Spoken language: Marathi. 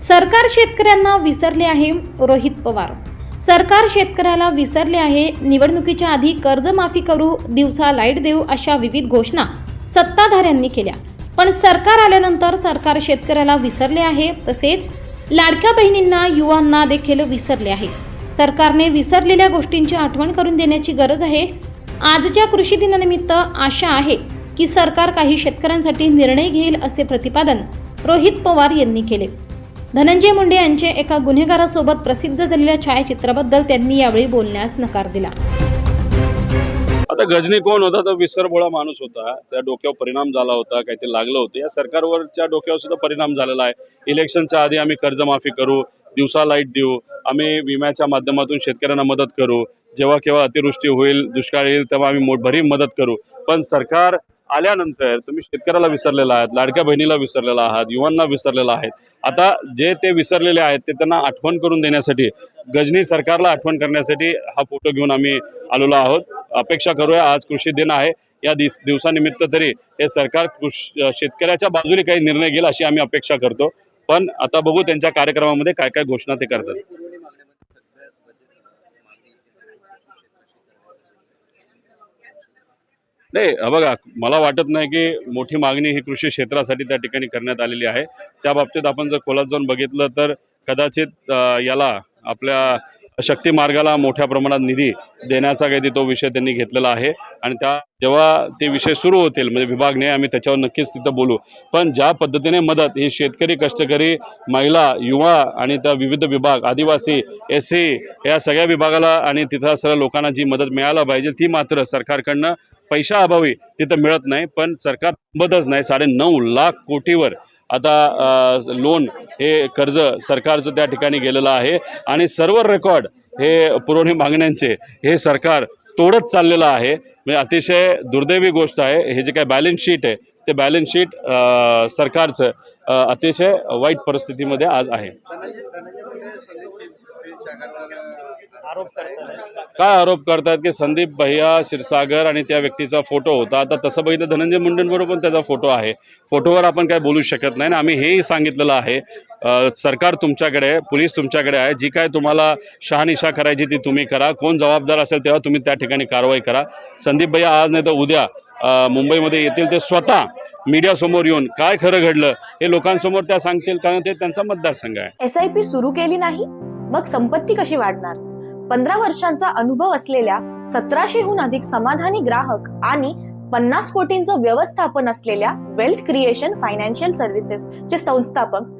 सरकार शेतकऱ्यांना विसरले आहे रोहित पवार. सरकार शेतकऱ्याला विसरले आहे निवडणुकीच्या आधी कर्जमाफी करू दिवसा लाइट देऊ अशा विविध घोषणा सत्ताधाऱ्यांनी केल्या. पण सरकार आल्यानंतर सरकार शेतकऱ्याला विसरले आहे तसेच लाडक्या बहिणींना युवांना देखील विसरले आहे. सरकारने विसरलेल्या गोष्टींची आठवण करून देण्याची गरज आहे. आजच्या कृषी दिनानिमित्त आशा आहे की सरकार काही शेतकऱ्यांसाठी निर्णय घेईल असे प्रतिपादन रोहित पवार यांनी केले. धनंजय मुंडे यांचे एका गुन्हेगारासोबत प्रसिद्ध झालेल्या छायाचित्राबद्दल त्यांनी यावेळी बोलण्यास नकार दिला. आता गजनी कोण होता? तर विसरबोळा माणूस होता. त्या डोक्यावर परिणाम झाला होता. काहीतरी लागलं होतं. या सरकारवरच्या डोक्यावर सुद्धा परिणाम झालेला आहे. इलेक्शनच्या आधी आम्ही कर्जमाफी करू दिवसा लाइट देऊ आम्ही विम्याच्या माध्यमातून शेतकऱ्यांना मदत करू. जेव्हा केव्हा अतिवृष्टी होईल दुष्काळ येईल तेव्हा आम्ही मोठभरी मदत करू. पण सरकार आल्यानंतर तुम्ही शेतकऱ्याला विसरलेला आहात लाडक्या बहिणीला विसरलेला आहात युवांना विसरलेला आहेत. आता जे ते विसरलेले आहेत ते त्यांना आठवण करून देण्यासाठी गजनी सरकारला आठवण करण्यासाठी हा फोटो घेऊन आम्ही आलेलो आहोत. अपेक्षा करूया आज कृषी दिन आहे. या दिस दिवसानिमित्त तरी हे सरकार कृष शेतकऱ्याच्या बाजूने काही निर्णय घेईल अशी आम्ही अपेक्षा करतो. पण आता बघू त्यांच्या कार्यक्रमामध्ये काय काय घोषणा ते करतात. नाही बघा मला वाटत नाही की मोठी मागणी ही कृषी क्षेत्रासाठी त्या ठिकाणी करण्यात आलेली आहे. त्या बाबतीत आपण जर खोलात जाऊन बघितलं तर कदाचित याला आपल्या शक्ती मार्गाला मोठ्या प्रमाणात निधी देण्याचा काही तो विषय त्यांनी घेतलेला आहे. आणि त्या जेव्हा ते विषय सुरू होतील म्हणजे विभागने आम्ही त्याच्यावर नक्कीच तिथं बोलू. पण ज्या पद्धतीने मदत ही शेतकरी कष्टकरी महिला युवा आणि त्या विविध विभाग आदिवासी एस सी या सगळ्या विभागाला आणि तिथं सगळ्या लोकांना जी मदत मिळायला पाहिजे ती मात्र सरकारकडनं पैशाअभावी तिथं मिळत नाही. पण सरकार मदतच नाही. साडे नऊ लाख कोटीवर आता लोन हे कर्ज सरकारचं त्या ठिकाणी गेलेलं आहे. आणि सर्व रेकॉर्ड हे पुरवणी मागण्यांचे हे सरकार तोडत चाललेलं आहे. म्हणजे अतिशय दुर्दैवी गोष्ट आहे. हे जे काय बॅलन्स शीट आहे ते बॅलन्स शीट सरकारचं अतिशय वाईट परिस्थितीमध्ये आज आहे. काय आरोप करतात की संदीप भैया क्षीरसागर आणि त्या व्यक्तीचा फोटो होता. आता तसं बघितलं धनंजय मुंडेंबरोबर पण त्याचा फोटो आहे. फोटोवर आपण काय बोलू शकत नाही आणि आम्ही हेही सांगितलेलं आहे सरकार तुमच्याकडे पोलीस तुमच्याकडे आहे जी काय तुम्हाला शहानिशा करायची ती तुम्ही करा. कोण जबाबदार असेल तेव्हा तुम्ही त्या ठिकाणी कारवाई करा. संदीप भैया आज नाही तर उद्या मुंबईमध्ये येतील ते स्वतः मीडियासमोर येऊन काय खरं घडलं हे लोकांसमोर त्या सांगतील कारण ते त्यांचा मतदारसंघ आहे. एस आय पी सुरू केली नाही मग संपत्ती कशी वाढणार? पंधरा वर्षांचा अनुभव असलेल्या सतराशेहून अधिक समाधानी ग्राहक आणि पन्नास कोटींचं व्यवस्थापन असलेल्या वेल्थ क्रिएशन फायनान्शियल सर्व्हिसेस चे संस्थापक